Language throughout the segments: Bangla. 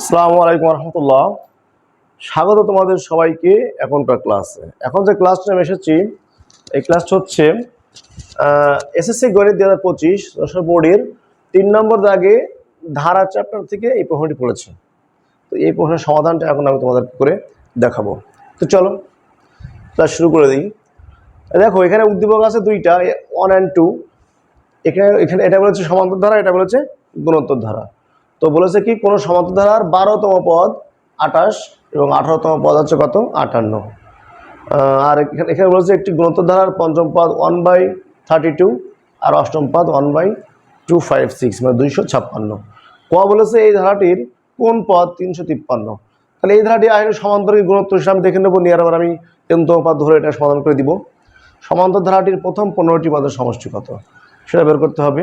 আসসালামু আলাইকুম রহমতুল্লাহ স্বাগত তোমাদের সবাইকে এখনকার ক্লাসে। এখন যে ক্লাসটা আমি এসেছি, এই ক্লাসটা হচ্ছে এসএসসি গণিত দু হাজার পঁচিশ দশর বোর্ডের তিন নম্বর দাগে ধারা চ্যাপ্টার থেকে এই প্রশ্নটি পড়েছে। তো এই প্রশ্নের সমাধানটা এখন আমি তোমাদের করে দেখাবো। তো চলো, ক্লাস শুরু করে দিই। দেখো, এখানে উদ্দীপক আছে দুইটা ওয়ান অ্যান্ড টু এখানে এখানে এটা বলেছে সমান্তর ধারা, এটা বলেছে গুণোত্তর ধারা। তো বলেছে কি, কোনো সমান্তর ধারার বারোতম পদ, আঠাশ, এবং আঠারোতম পদ হচ্ছে কত? আটান্ন। আর এখানে এখানে বলেছে একটি ধারার পঞ্চম পদ ওয়ান বাই থার্টি টু আর অষ্টম পদ one by two five six মানে দুইশো ছাপ্পান্ন। ক বলেছে এই ধারাটির কোন পদ? তিনশো তিপ্পান্ন। তাহলে এই ধারাটি আইনের সমান্তরিক গুণোত্তর হিসাবে আমি দেখে নেব, নিয়ে আবার আমি এমতম পদ ধরে এটা সমাধান করে দিব। সমান্তর ধারাটির প্রথম পনেরোটি পদের সমষ্টি কত? সেটা বের করতে হবে।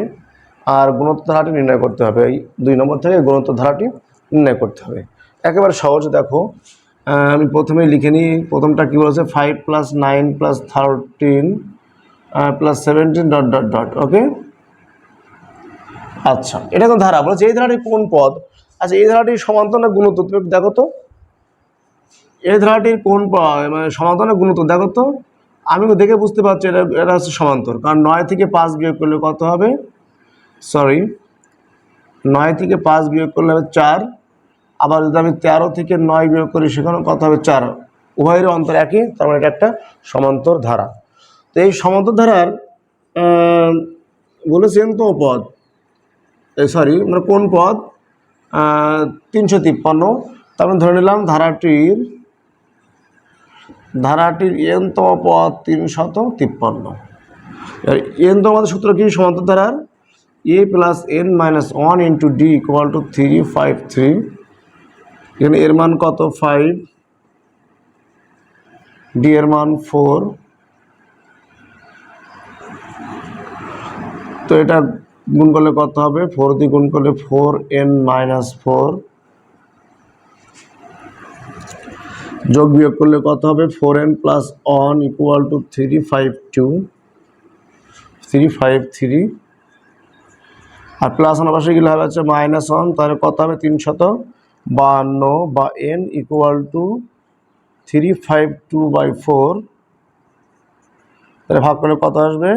আর গুণত্ব ধারাটি নির্ণয় করতে হবে। এই দুই নম্বর থেকে গুণোত্তর ধারাটি নির্ণয় করতে হবে। একেবারে সহজ দেখো। আমি প্রথমেই লিখে নিই। প্রথমটা কী বলেছে? Five plus nine plus thirteen plus seventeen dot dot dot okay আচ্ছা এটা কোন ধারা? বলেছে এই ধারাটি কোন পদ? আচ্ছা এই ধারাটির সমান্তর না গুণোত্তর? তুমি দেখো তো। এই ধারাটির কোন মানে সমান্তর না গুণোত্তর? দেখো তো। আমি দেখে বুঝতে পারছি এটা এটা হচ্ছে সমান্তর কারণ নয় থেকে পাঁচ বিয়োগ করলে কত হবে? সরি, নয় থেকে পাঁচ বিয়োগ করলে হবে চার, আবার যদি আমি তেরো থেকে নয় বিয়োগ করি সেখানে কত হবে চার? উভয়ের অন্তর একই, তার মানে এটা একটা সমান্তর ধারা। তো এই সমান্তর ধারার বলেছেন তো পদ সরি মানে কোন পদ? তিনশো তিপ্পান্ন। তারপর ধরে নিলাম ধারাটির ধারাটির এনতম পদ তিনশত তিপ্পান্ন। এনতম পদের সূত্র কি সমান্তর ধারার? A plus N minus one into D equal to three five three এখানে এর মান কত? ফাইভ ডি এর মান ফোর তো এটা গুণ করলে কত হবে? ফোর দিয়ে গুণ করলে ফোর এন মাইনাস ফোর যোগ বিয়োগ করলে কত হবে? Four N plus one equal to three five two three five three R plus one পাশে গেলে হবে হচ্ছে মাইনাস ওয়ান তাহলে কত হবে? তিনশত বাহান্ন বা N equal to three five two by four তাহলে ভাগ করলে কত আসবে?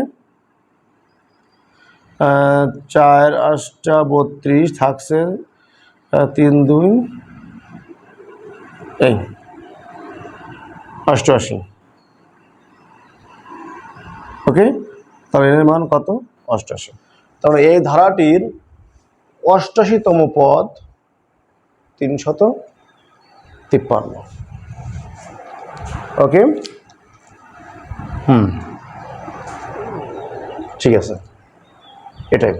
চার আটটা বত্রিশ থাকছে তিন দুই, এই, অষ্টআশি। ওকে তাহলে এর মান কত? অষ্টআশি। তাহলে এই ধারাটির অষ্টাশিতম পদ তিনশত তিপ্পান্ন। ওকে? হুম। ঠিক আছে। এটাই।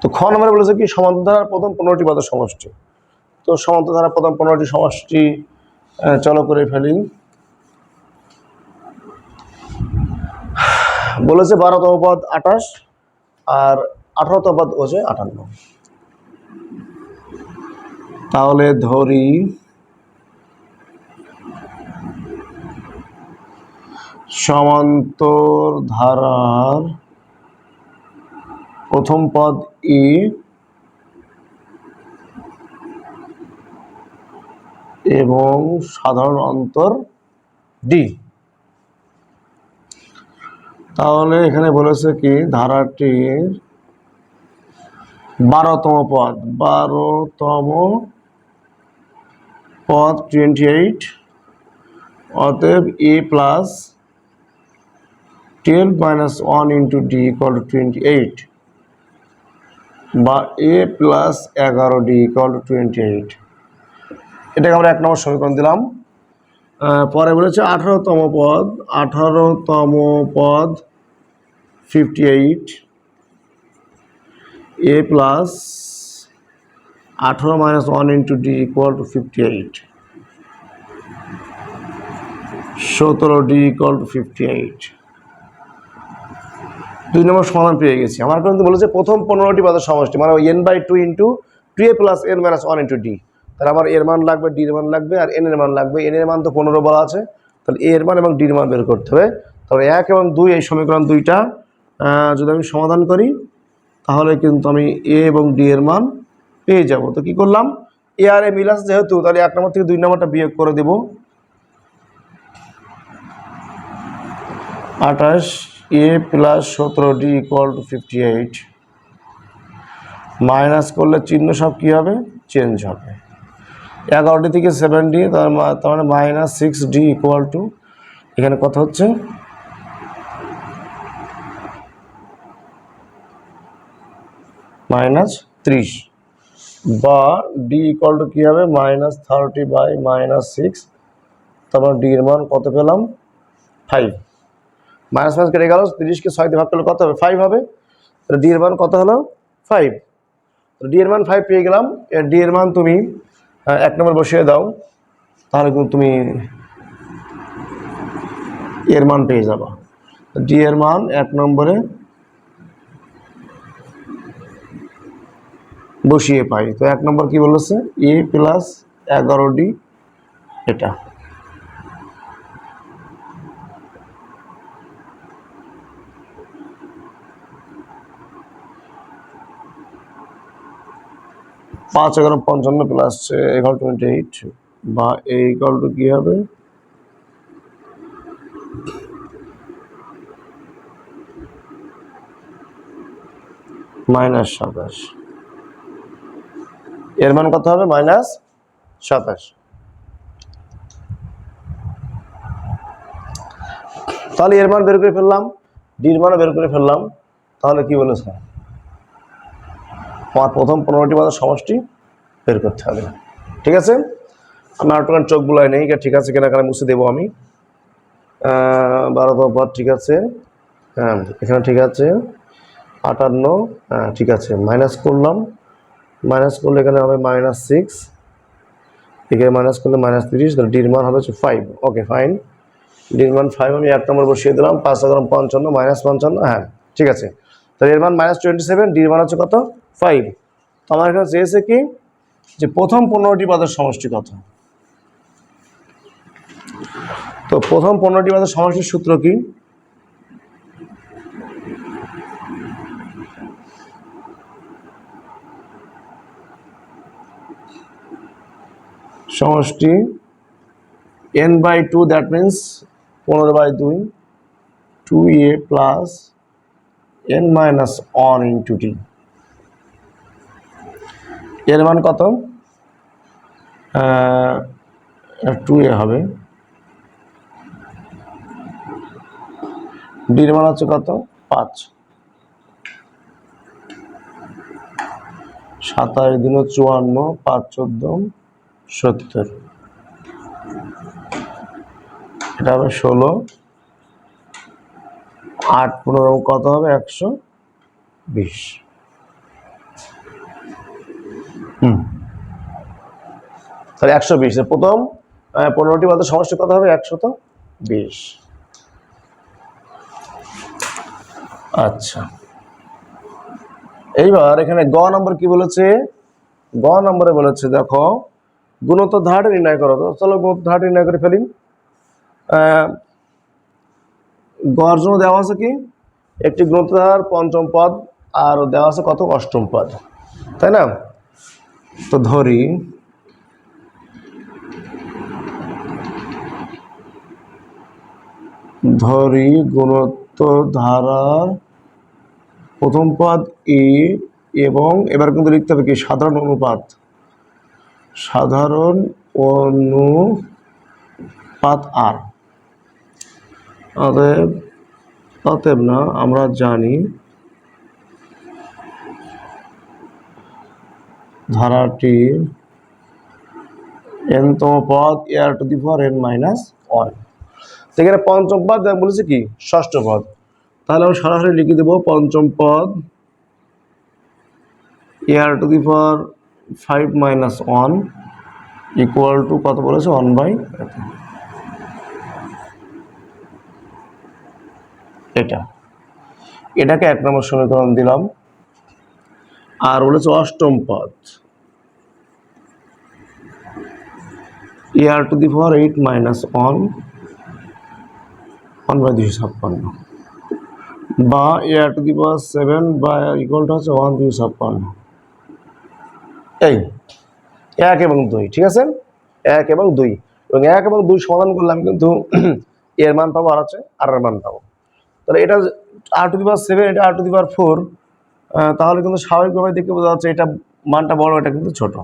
তো খ নম্বরে বলেছে কি সমান্তর ধারার প্রথম পনেরোটি পদের সমষ্টি। তো সমান্তর ধারার প্রথম পনেরোটি সমষ্টি চলো করে ফেলি। বলেছে বারোতম পদ আঠাশ আর আঠারোতম পদ হচ্ছে আটান্ন। তাহলে ধরি সমান্তর ধারার প্রথম পদ ই এবং সাধারণ অন্তর ডি তাহলে এখানে বলেছে কি? ধারাটির বারোতম পদ। বারোতম পদ টোয়েন্টি এইট অতএব a plus twelve minus one into d equal to twenty eight বা এ প্লাস এগারো d equal to twenty eight এটাকে আমরা এক নম্বর সমীকরণ দিলাম। পরে বলেছে আঠারোতম পদ আঠারোতম পদ ফিফটি এইট এ প্লাস আঠারো minus one into d equal to fifty eight সতেরো d equal to fifty eight দুই নম্বর সমাধান পেয়ে গেছি। আমার কিন্তু বলেছে প্রথম পনেরোটি পদের সমষ্টি মানে n by two into two a plus n minus one into d তাহলে আমার এর মান লাগবে ডি এর মান লাগবে আর এন এর মান লাগবে। এন এর মান তো পনেরো বলা আছে। তাহলে এর মান এবং ডির মান বের করতে হবে। তাহলে এক এবং দুই এই সমীকরণ দুইটা যদি আমি সমাধান করি, তাহলে কিন্তু আমি এ এবং ডি এর মান পেয়ে যাব। তো কি করলাম? এ আর এ মিল আছে যেহেতু, তাহলে এক নম্বর থেকে দুই নম্বরটা বিয়োগ করে দেব। আঠাশ এ প্লাস সতেরো d equal to fifty eight. Minus করলে চিহ্ন সব কী হবে? চেঞ্জ হবে। এগারোটি থেকে সেভেন ডি তার মানে minus six d equal to এখানে কত হচ্ছে? মাইনাস ত্রিশ। বা ডি ইকুয়াল টু কী হবে? Minus thirty by minus six তারপর ডি এর মান কত পেলাম? ফাইভ মাইনাস মাইনাস কেটে গেল, তিরিশকে ছয় দিয়ে ভাগ করলে কত হবে? ফাইভ হবে। ডি এর মান কত হলো? ফাইভ ডি এর মান ফাইভ পেয়ে গেলাম। ডি এর মান তুমি এক নম্বর বসিয়ে দাও, তাহলে কিন্তু তুমি এর মান পেয়ে যাবা। ডি এর মান এক নম্বরে বসিয়ে পাই। তো এক নম্বর কি বলেছে? এ প্লাস এগারো ডি এটা। পাঁচ এগারো পঞ্চান্ন প্লাস এগারো টোয়েন্টি এইট বা এই ইকাল টু কী হবে? মাইনাস সাতাশ। এর মান কত হবে? মাইনাস সাতাশ। তাহলে এর মান বের করে ফেললাম ডির মানও বের করে ফেললাম, তাহলে কি বলেছে? আমার প্রথম পনেরোটি বাজার সমষ্টি বের করতে হবে। ঠিক আছে? আমি আটটান চোখ বুলাই নেই ঠিক আছে কিনা কারণে মুছে দেবো আমি। আহ, বারো পর ঠিক আছে? হ্যাঁ এখানে ঠিক আছে। আটান্ন হ্যাঁ ঠিক আছে। মাইনাস করলাম। মাইনাস করলে এখানে হবে মাইনাস সিক্স। এখানে মাইনাস করলে মাইনাস তিরিশ তাহলে ডির মান হবে হচ্ছে ফাইভ। Okay fine. ডির মান ফাইভ আমি এক নম্বর বসিয়ে দিলাম পাঁচ এগারো পঞ্চান্ন মাইনাস পঞ্চান্ন হ্যাঁ ঠিক আছে। তাহলে এর মান মাইনাস টোয়েন্টি সেভেন ডির মান হচ্ছে কত? ফাইভ। তো আমার এখানে চেয়েছে কি? যে প্রথম পনেরোটি পদের সমষ্টি কত? তো প্রথম পনেরোটি পদের সমষ্টির সূত্র কি? সমষ্টি n by two that means পনেরো বাই দুই two a plus n minus one into t এর মান কত? টু এ হবে। ডির মান হচ্ছে কত? পাঁচ। সাতাশ দিন চুয়ান্ন পাঁচ চোদ্দ সত্তর। এটা হবে ষোলো। আট পনেরো কত হবে? একশো বিশ। হুম। তাহলে একশো বিশ। প্রথম পনেরোটি বাদের সমষ্টি কত হবে? একশত বিশ। আচ্ছা। এইবার এখানে গ নম্বর কি বলেছে? গ নম্বরে বলেছে, দেখো গুণোত্তর ধারটা নির্ণয় করো তো। চলো গুণোত্তর ধারটা নির্ণয় করে ফেলি। গড় জন্য দেওয়া আছে কি? একটি গুণোত্তর ধার পঞ্চম পদ, আর দেওয়া আছে কত? অষ্টম পদ। তাই না? তো ধরি ধরি গুণোত্তর ধারার প্রথম পদ এ এবং এবার কিন্তু লিখতে হবে কি? সাধারণ অনুপাত। সাধারণ অনুপাত আর অতএব অতএব না, আমরা জানি ধারাটির এনতম পদ a r to the for n minus one. সেখানে পঞ্চম পদ বলেছে কি? ষষ্ঠ পদ। তাহলে আমি সরাসরি লিখে দেবো পঞ্চম পদ a r to the power five minus one equal to কত বলেছে? ওয়ান বাই এটা। এটাকে এক নম্বর সমীকরণ দিলাম। আর বলেছে অষ্টম পদ। A r to the power eight minus one one by দুশো ছাপ্পান্ন। বা a r to the power seven বা ইকুয়ালটা হচ্ছে ওয়ান দুই ছাপ্পান্ন। এই, এক এবং দুই, ঠিক আছে? এক এবং দুই। এবং এক এবং দুই সমাধান করলাম কিন্তু এর মান পাবো আর আছে আর এর মান পাবো। তাহলে এটা আর টু দি পাওয়ার সেভেন এটা আর টু দি পাওয়ার ফোর তাহলে কিন্তু স্বাভাবিকভাবে দেখে বোঝা যাচ্ছে এটা মানটা বড়, এটা কিন্তু ছোট।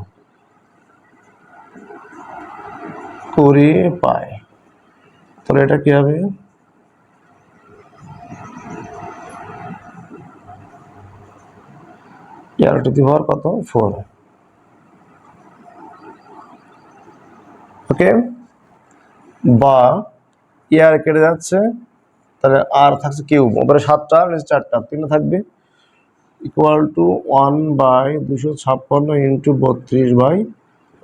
কুড়ি পায় তাহলে এটা কি হবে? ইয়ার টু দি কত? ফোর ওকে বা ইয়ার কেটে যাচ্ছে, তাহলে আর থাকছে কিউব ওপরে সাতটা, নিচে চারটা, তিনটা থাকবে। ইকুয়াল টু ওয়ান বাই দুশো ছাপ্পান্ন ইন্টু বত্রিশ বাই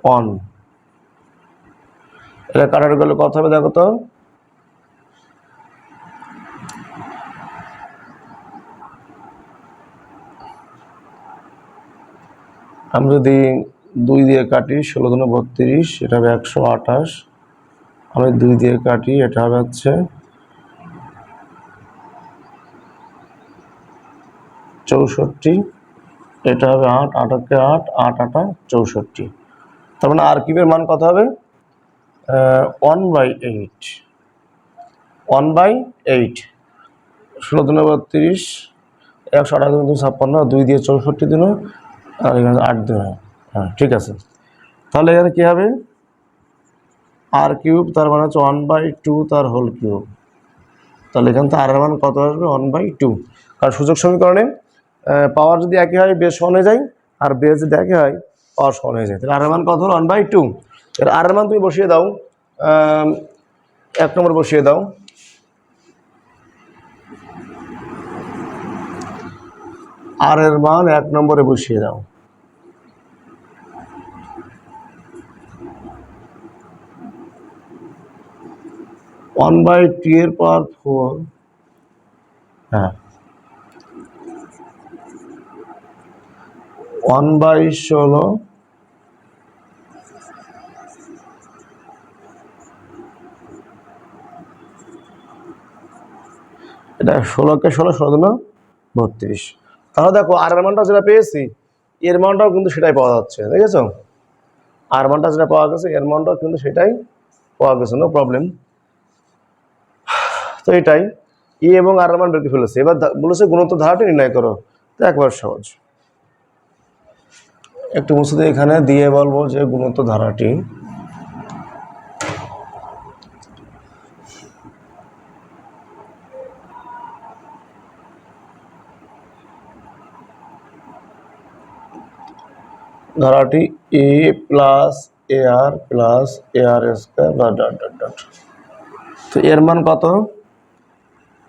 ওয়ান এটা কাটার গেলে কত হবে দেখো তো? আমি যদি দুই দিয়ে কাটি ষোলো দিনে বত্রিশ, এটা হবে একশো আঠাশ। আমি দুই দিয়ে কাটি, এটা হবে হচ্ছে চৌষট্টি, এটা হবে আট, আটাকে আট আট, আটা চৌষট্টি। তার মানে আর কিউবের মান কত হবে? One by eight one by eight ষোলো দিনে বত্রিশ, একশো আঠাশ দিন ছাপ্পান্ন, দুই দিয়ে চৌষট্টি দিনও আর এখানে আট দিন হ্যাঁ। ঠিক আছে। তাহলে এখানে কী হবে? আর কিউব, তার মানে হচ্ছে ওয়ান বাই টু তার হোল কিউব। তাহলে এখান থেকে আর মান কত আসবে? ওয়ান বাই টু কারণ সুযোগ সমীকরণে পাওয়ার যদি একই হয় বেশ সমান হয়ে যায়, আর বেশ যদি একই হয় পাওয়ার সমান হয়ে যায়। তাহলে আর মান কত হলো? ওয়ান বাই টু এর আর মান তুমি বসিয়ে দাও। এক নম্বর বসিয়ে দাও। আর এর মান এক নম্বরে বসিয়ে দাও। ওয়ান বাই টু এর পাওয়ার ফোর হ্যাঁ। ওয়ান বাই ষোলো। এটা ষোলোকে ষোলো ষোলো দিন বত্রিশ। তাহলে দেখো, আর মানটা যেটা পেয়েছি, এর মানটাও কিন্তু সেটাই পাওয়া যাচ্ছে, দেখেছ? আর মানটা যেটা পাওয়া গেছে, এর মানটাও কিন্তু সেটাই পাওয়া গেছে নো প্রবলেম তো এটাই। ই এবং আর মান বের ফেলেছে। এবার বলেছে গুণোত্তর ধারাটি নির্ণয় করো। তো একবার সহজ। একটু মুছে দিয়ে এখানে দিয়ে বলব যে গুণোত্তর ধারাটি। ধারাটি a plus a r plus a r square, dot dot dot dot. তো এর মান কত?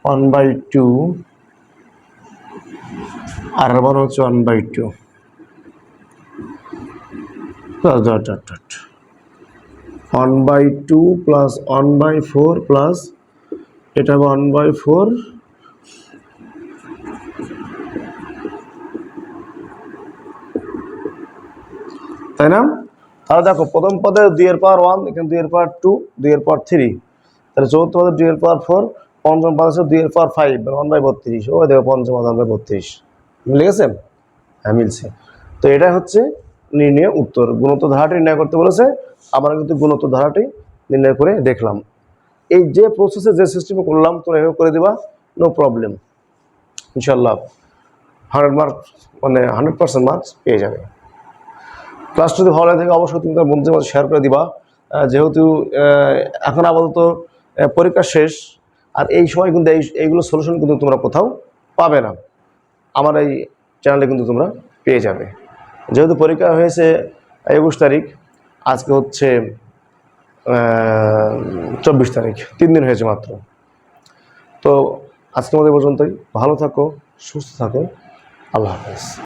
ওয়ান বাই টু আর মান হচ্ছে one by two one by two plus one by four plus এটা ওয়ান বাই ফোর। তাই না? তাহলে দেখো, প্রথম পদে দুই এর পাওয়ার ওয়ান, এখানে দুই এর পাওয়ার টু, দুই এর পাওয়ার থ্রি। তাহলে চতুর্থ পদে দুই এর পাওয়ার ফোর, পঞ্চম পদ আছে দুই এর পাওয়ার ফাইভ ওয়ান বাই বত্রিশ। ও দেখো, পঞ্চম পদ ওয়ান বাই বত্রিশ। মিলে গেছে? হ্যাঁ মিলছে। তো এটা হচ্ছে নির্ণয় উত্তর। গুণোত্তর ধারাটি নির্ণয় করতে বলেছে, আমরা কিন্তু গুণোত্তর ধারাটি নির্ণয় করে দেখলাম। এই যে প্রসেসে যে সিস্টেমে করলাম, তোমরা এভাবে করে দিবা নো প্রবলেম ইনশাল্লাহ হান্ড্রেড মার্কস মানে হান্ড্রেড পার্সেন্ট মার্কস পেয়ে যাবে। ক্লাস যদি ভালো লাগে থাকে, অবশ্যই তুমি তার বন্ধুদের মাঝে শেয়ার করে দিবা। যেহেতু এখন আপাতত পরীক্ষা শেষ, আর এই সময় কিন্তু এই, এইগুলো সলিউশন কিন্তু তোমরা কোথাও পাবে না। আমার এই চ্যানেলে কিন্তু তোমরা পেয়ে যাবে। যেহেতু পরীক্ষা হয়েছে একুশ তারিখ, আজকে হচ্ছে চব্বিশ তারিখ, তিন দিন হয়েছে মাত্র। তো আজকে আমাদের পর্যন্তই। ভালো থাকো, সুস্থ থাকো। আল্লাহ হাফেজ।